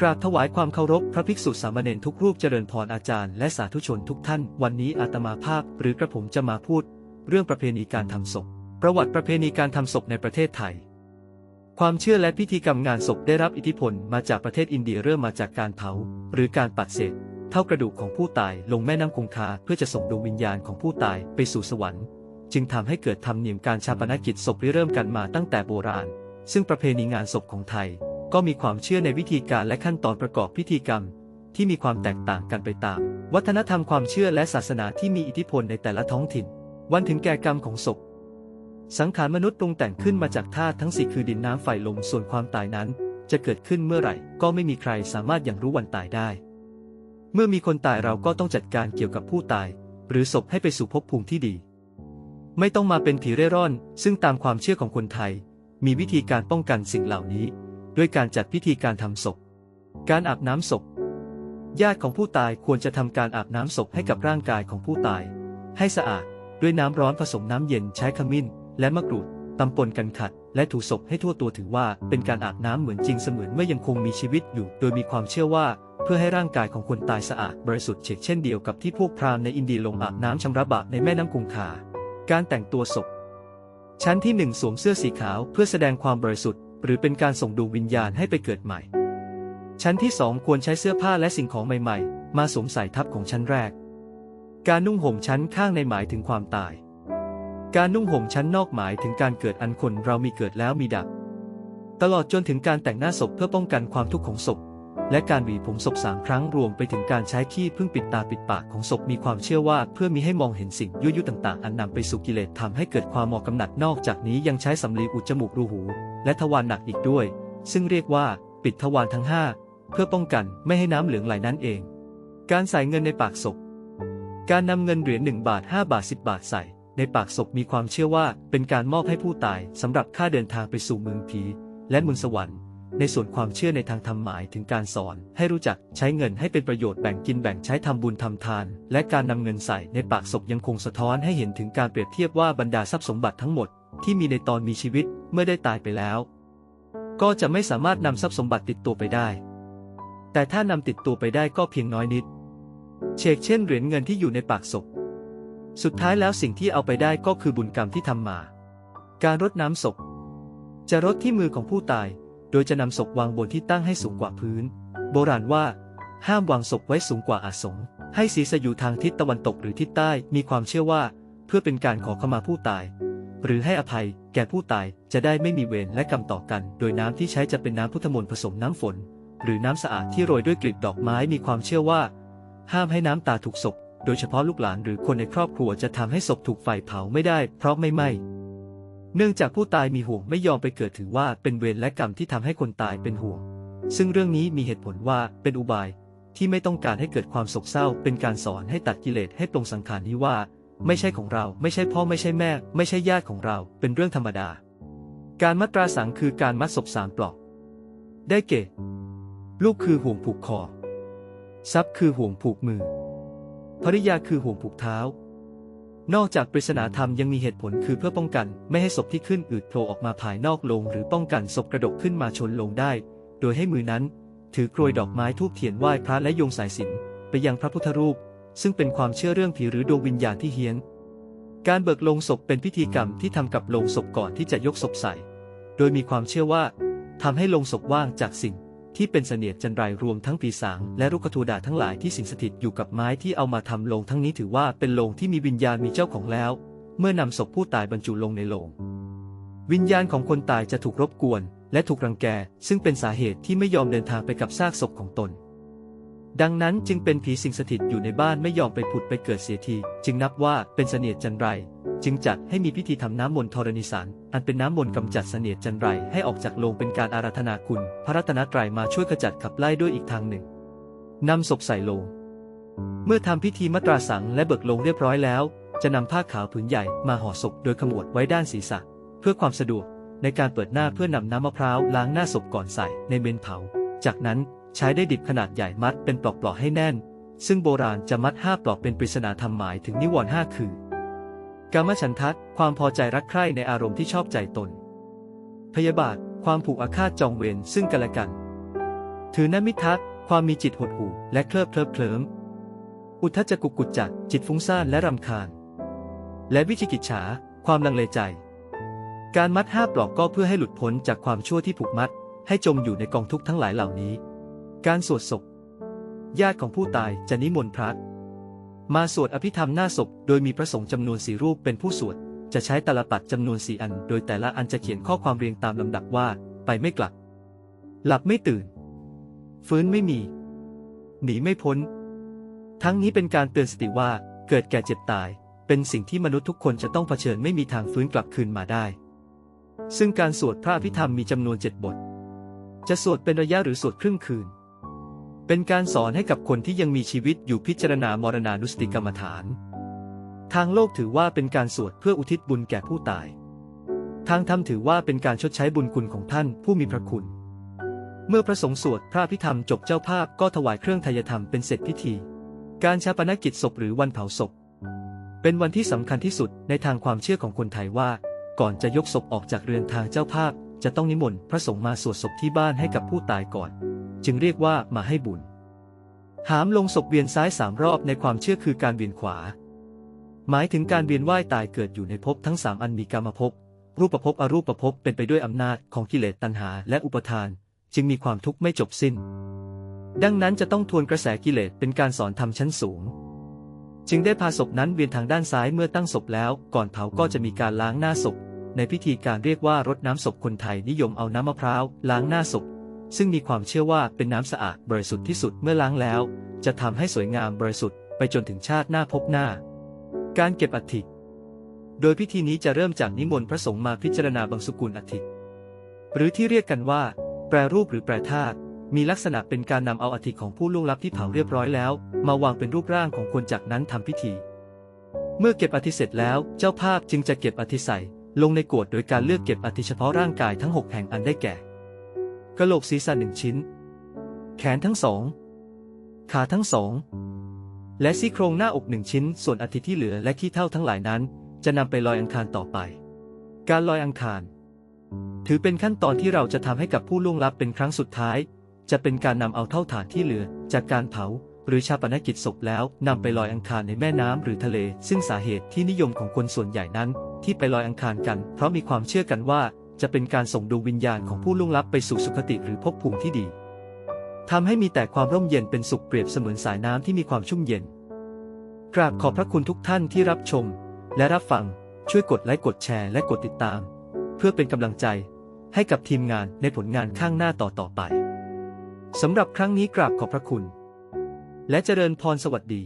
กราบถวายความเคารพพระภิกษุสามเณรทุกรูปเจริญพรอาจารย์และสาธุชนทุกท่าน วันนี้อาตมาภาพหรือกระผมจะมาพูด เรื่องประเพณีการทำศพ ประวัติประเพณีการทำศพในประเทศไทย ความเชื่อและพิธีกรรมงานศพได้รับอิทธิพลมาจากประเทศอินเดียเริ่มมาจากการเผา หรือการปัดเศษ เท่ากระดูกของผู้ตายลงแม่น้ำคงคาเพื่อจะส่งดวงวิญญาณของผู้ตายไปสู่สวรรค์ จึงทำให้เกิดธรรมเนียมการชาปนกิจศพริเริ่มกันมาตั้งแต่โบราณ ซึ่งประเพณีงานศพของไทย ก็มีความเชื่อในวิธีการและขั้นตอนประกอบพิธีกรรม ที่มีความแตกต่างกันไปตาม วัฒนธรรมความเชื่อและศาสนาที่มีอิทธิพลในแต่ละท้องถิ่น วันถึงแก่กรรมของศพ สังขารมนุษย์ปรุงแต่งขึ้นมาจากธาตุทั้งสี่คือดินน้ำไฟลมส่วนความตายนั้น จะเกิดขึ้นเมื่อไหร่ ก็ไม่มีใครสามารถอย่างรู้วันตายได้ เมื่อมีคนตายเราก็ต้องจัดการเกี่ยวกับผู้ตาย หรือศพให้ไปสู่ภพภูมิที่ดี ไม่ต้องมาเป็นผีเร่ร่อน ซึ่งตามความเชื่อของคนไทย มีวิธีการป้องกันสิ่งเหล่านี้ ด้วยการจัดพิธีการทำศพ การอาบน้ำศพ ญาติของผู้ตายควรจะทำการอาบน้ำศพให้กับร่างกายของผู้ตาย ให้สะอาดด้วยน้ำร้อนผสมน้ำเย็นใช้ขมิ้น และมะกรูดตำปนกันขัด และถูศพให้ทั่วตัวถือว่าเป็นการอาบน้ำเหมือนจริงเสมือนเมื่อยังคงมีชีวิตอยู่ โดยมีความเชื่อว่า เพื่อให้ร่างกายของคนตายสะอาดบริสุทธิ์เช่นเช่นเดียวกับที่พวกพราหมณ์ในอินเดียลงอาบน้ำชำระบาปในแม่น้ำคงคาการแต่งตัวศพชั้นที่หนึ่งสวมเสื้อสีขาวเพื่อแสดงความบริสุทธิ์ หรือเป็นการส่งดวงวิญญาณให้ไปเกิดใหม่ ชั้นที่สองควรใช้เสื้อผ้าและสิ่งของใหม่ๆ มาสวมใส่ทับของชั้นแรก การนุ่งห่มชั้นข้างในหมายถึงความตาย การนุ่งห่มชั้นนอกหมายถึงการเกิดอันคนเรามีเกิดแล้วมีดับ ตลอดจนถึงการแต่งหน้าศพเพื่อป้องกันความทุกข์ของศพ และการหวีผมศพสามครั้งรวมไปถึงการใช้ขี้พึ่งปิดตาปิดปากของศพมีความเชื่อว่าเพื่อมีให้มองเห็นสิ่งยั่วยุต่างๆ อันนำไปสู่กิเลสทำให้เกิดความหมอกำหนัดนอกจากนี้ยังใช้สำลีอุดจมูกรูหู และทวารหนักอีกด้วย ซึ่งเรียกว่าปิดทวารทั้งห้าเพื่อป้องกันไม่ให้น้ำเหลืองไหลนั่นเอง การใส่เงินในปากศพ การนำเงินเหรียญ1บาท 5 บาท 10 บาทใส่ ในปากศพมีความเชื่อว่าเป็นการมอบให้ผู้ตายสำหรับค่าเดินทางไปสู่เมืองผีและเมืองสวรรค์ ในส่วนความเชื่อในทางธรรมหมายถึงการสอน ให้รู้จักใช้เงินให้เป็นประโยชน์แบ่งกินแบ่งใช้ทำบุญทำทาน และการนำเงินใส่ในปากศพยังคงสะท้อนให้เห็นถึงการเปรียบเทียบว่าบรรดาทรัพย์สมบัติทั้งหมด ที่มีในตอนมีชีวิตเมื่อได้ตายไปแล้ว ก็จะไม่สามารถนำทรัพย์สมบัติติดตัวไปได้ แต่ถ้านำติดตัวไปได้ก็เพียงน้อยนิด เชกเช่นเหรียญเงินที่อยู่ในปากศพ สุดท้ายแล้วสิ่งที่เอาไปได้ก็คือบุญกรรมที่ทำมา การรดน้ำศพ จะรดที่มือของผู้ตาย โดยจะนำศพวางบนที่ตั้งให้สูงกว่าพื้น โบราณว่า ห้ามวางศพไว้สูงกว่าอาสงให้ศีรษะอยู่ทางทิศตะวันตกหรือทิศใต้มีความเชื่อว่า เพื่อเป็นการขอขมาผู้ตาย หรือให้อภัยแก่ผู้ตายจะได้ไม่มีเวรและกรรมต่อกัน โดยน้ำที่ใช้จะเป็นน้ำพุทธมนต์ผสมน้ำฝน หรือน้ำสะอาดที่โรยด้วยกลีบดอกไม้มีความเชื่อว่า ห้ามให้น้ำตาถูกศพโดยเฉพาะลูกหลานหรือคนในครอบครัวจะทำให้ศพถูกไฟเผาไม่ได้ เพราะไม่ไหม้ เนื่องจากผู้ตายมีห่วงไม่ยอมไปเกิดถือว่าเป็นเวรและกรรมที่ทำให้คนตายเป็นห่วง ซึ่งเรื่องนี้มีเหตุผลว่าเป็นอุบายที่ไม่ต้องการให้เกิดความโศกเศร้า เป็นการสอนให้ตัดกิเลสให้ปรงสังขารนี้ว่า ไม่ใช่ของเราไม่ใช่พ่อไม่ใช่แม่ ไม่ใช่ญาติของเรา เป็นเรื่องธรรมดา การมัตราสังคือการมัดศพสามปลอก ได้เกตลูกคือห่วงผูกคอทรัพย์คือห่วงผูกมือภริยาคือห่วงผูกเท้า นอกจากปริศนาธรรมยังมีเหตุผลคือเพื่อป้องกัน ไม่ให้ศพที่ขึ้นอืดโผล่ออกมาภายนอกโลง หรือป้องกันศพกระดกขึ้นมาชนลงได้ โดยให้มือนั้น ถือกรวยดอกไม้ทูบเทียนไหว้พระและโยงสายสิญจนไปยังพระพุทธรูป ซึ่งเป็นความเชื่อเรื่องผีหรือดวงวิญญาณที่เฮี้ยน การเบิกโลงศพเป็นพิธีกรรมที่ทำกับโลงศพก่อนที่จะยกศพใส่ โดยมีความเชื่อว่าทำให้โลงศพว่างจากสิ่ง ที่เป็นเสนียดจันไรรวมทั้งปีศาจและรุกขทูดาทั้งหลายที่สิงสถิตอยู่กับไม้ที่เอามาทำโลงทั้งนี้ถือว่าเป็นโลงที่มีวิญญาณมีเจ้าของแล้ว เมื่อนำศพผู้ตายบรรจุลงในโลง วิญญาณของคนตายจะถูกรบกวน และถูกรังแก ซึ่งเป็นสาเหตุที่ไม่ยอมเดินทางไปกับซากศพของตน ดังนั้นจึงเป็นผีสิงสถิตอยู่ในบ้านไม่ยอมไปผุดไปเกิดเสียที จึงนับว่าเป็นเสนียดจันไร จึงจัดให้มีพิธีทำน้ำมนต์ธรณีสารอันเป็นน้ำมนต์กำจัดเสนียดจันไรให้ออกจากโลงเป็นการอาราธนาคุณ พระรัตนตรัยมาช่วยขจัดขับไล่ด้วยอีกทางหนึ่งนำศพใส่โลง เมื่อทำพิธีมัตราสังและเบิกโลงเรียบร้อยแล้ว จะนำผ้าขาวผืนใหญ่มาห่อศพโดยขมวดไว้ด้านศีรษะ เพื่อความสะดวกในการเปิดหน้าเพื่อนำน้ำมะพร้าวล้างหน้าศพก่อนใส่ในเมนเผา จากนั้น ใช้ได้ดิบขนาดใหญ่มัดเป็นปลอกๆให้แน่น ซึ่งโบราณจะมัดห้าปลอกเป็นปริศนาธรรมหมายถึงนิวรณ์ห้าคือกามฉันทัตความพอใจรักใคร่ในอารมณ์ที่ชอบใจตน พยาบาท ความผูกอาฆาตจองเวรซึ่งกันและกัน ถือนมิทะความมีจิตหดหู่และเคลิบเคลิบเคลิ้มอุทธจจกุกุจจะจิตฟุ้งซ่านและรำคาญ และวิจิกิจฉา ความลังเลใจ การมัดห้าปลอกก็เพื่อให้หลุดพ้นจากความชั่วที่ผูกมัด ให้จมอยู่ในกองทุกข์ทั้งหลายเหล่านี้ การสวดศพ ญาติของผู้ตายจะนิมนต์พระมาสวดอภิธรรมหน้าศพ โดยมีพระสงฆ์จำนวนสี่รูปเป็นผู้สวด จะใช้ตาลปัดจำนวนสี่อัน โดยแต่ละอันจะเขียนข้อความเรียงตามลำดับว่า ไปไม่กลับ หลับไม่ตื่น ฟื้นไม่มี หนีไม่พ้น ทั้งนี้เป็นการเตือนสติว่า เกิดแก่เจ็บตาย เป็นสิ่งที่มนุษย์ทุกคนจะต้องเผชิญไม่มีทางฟื้นกลับคืนมาได้ ซึ่งการสวดพระอภิธรรมมีจำนวนเจ็ดบท จะสวดเป็นระยะหรือสวดครึ่งคืน เป็นการสอนให้กับคนที่ยังมีชีวิตอยู่พิจารณามรณานุสติกรรมฐาน ทางโลกถือว่าเป็นการสวดเพื่ออุทิศบุญแก่ผู้ตาย ทางธรรมถือว่าเป็นการชดใช้บุญคุณของท่านผู้มีพระคุณ เมื่อพระสงฆ์สวดพระอภิธรรมจบเจ้าภาพก็ถวายเครื่องทายธรรมเป็นเสร็จพิธี การชาปนกิจศพหรือวันเผาศพ เป็นวันที่สำคัญที่สุดในทางความเชื่อของคนไทยว่า ก่อนจะยกศพออกจากเรือนทางเจ้าภาพ จะต้องนิมนต์พระสงฆ์มาสวดศพที่บ้านให้กับผู้ตายก่อน จึงเรียกว่ามาให้บุญ หามลงศพเวียนซ้ายสามรอบในความเชื่อคือการเวียนขวา หมายถึงการเวียนว่ายตายเกิดอยู่ในภพทั้งสามอันมีกรรมภพรูปภพอรูปภพเป็นไปด้วยอำนาจของกิเลสตัณหาและอุปทาน จึงมีความทุกข์ไม่จบสิ้น ดังนั้นจะต้องทวนกระแสกิเลสเป็นการสอนธรรมชั้นสูง จึงได้พาศพนั้นเวียนทางด้านซ้ายเมื่อตั้งศพแล้ว ก่อนเผาก็จะมีการล้างหน้าศพในพิธีการเรียกว่ารดน้ำศพคนไทยนิยมเอาน้ำมะพร้าวล้างหน้าศพ ซึ่งมีความเชื่อว่าเป็นน้ำสะอาดบริสุทธิ์ที่สุดเมื่อล้างแล้ว จะทำให้สวยงามบริสุทธิ์ไปจนถึงชาติหน้าพบหน้า การเก็บอัฐิโดยพิธีนี้จะเริ่มจากนิมนต์พระสงฆ์มาพิจารณาบังสุกุลอัฐิหรือที่เรียกกันว่า แปรรูปหรือแปรธาตุมีลักษณะเป็นการนำเอาอัฐิของผู้ล่วงลับที่เผาเรียบร้อยแล้ว มาวางเป็นรูปร่างของคนจากนั้นทำพิธี เมื่อเก็บอัฐิเสร็จแล้ว เจ้าภาพจึงจะเก็บอัฐิใส่ ลงในโกรธโดยการเลือกเก็บอัฐิเฉพาะร่างกายทั้งหกแห่งอันได้แก่ กระโหลกศีรษะหนึ่งชิ้น แขนทั้งสอง ขาทั้งสอง และซี่โครงหน้าอกหนึ่งชิ้น ส่วนอัฐิที่เหลือและขี้เท่าทั้งหลายนั้น จะนำไปลอยอังคารต่อไป การลอยอังคาร ถือเป็นขั้นตอนที่เราจะทำให้กับผู้ล่วงลับเป็นครั้งสุดท้าย จะเป็นการนำเอาเท่าฐานที่เหลือ จากการเผาหรือชาปนกิจศพแล้วนำไปลอยอังคารในแม่น้ำหรือทะเล ซึ่งสาเหตุที่นิยมของคนส่วนใหญ่นั้น ที่ไปลอยอังคารกัน เพราะมีความเชื่อกันว่า จะเป็นการส่งดวงวิญญาณของผู้ล่วงลับไปสู่สุคติหรือภพภูมิที่ดีทำให้มีแต่ความร่มเย็นเป็นสุขเปรียบเสมือนสายน้ำที่มีความชุ่มเย็น กราบขอบพระคุณทุกท่านที่รับชม และรับฟัง ช่วยกดไลค์กดแชร์และกดติดตาม เพื่อเป็นกำลังใจให้กับทีมงานในผลงานข้างหน้าต่อต่อไปสำหรับครั้งนี้กราบขอบพระคุณ และเจริญพรสวัสดี